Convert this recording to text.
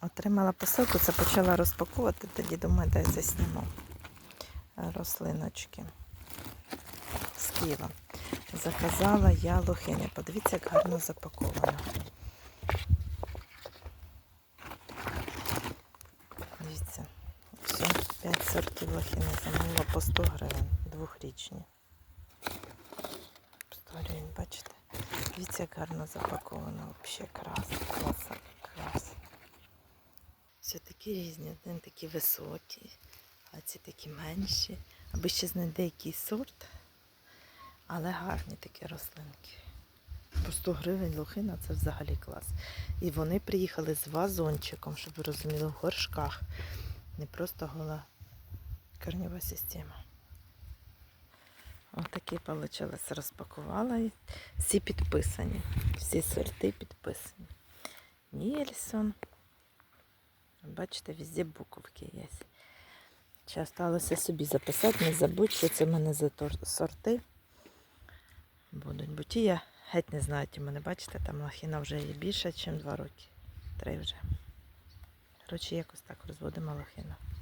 Отримала посилку, це почала розпаковувати, тоді думаю, це. Е, Рослиночки з Києва. Заказала я лохини. Подивіться, як гарно запаковано. Дивіться, все, 5 сортів лохини замовила по 100 гривень, двохрічні. 100 бачите? Дивіться, як гарно запаковано. Взагалі. Все такі різні, один такий високий, а ці такі менші. Аби ще знайде який сорт, але гарні такі рослинки. По 100 гривень лохина це взагалі клас. І вони приїхали з вазончиком, щоб ви розуміли, в горшках. Не просто гола корнева система. Ось такі вийшло. Розпакувала. Всі підписані. Всі сорти підписані. Нільсон. Бачите, везде буковки є. Ще залишилося собі записати, не забудь, що це в мене за сорти будуть. Бо ті я геть не знаю, ті мене, бачите, там лахіна вже є більше, ніж два роки. Три вже. Коротше, якось так розводимо лохину.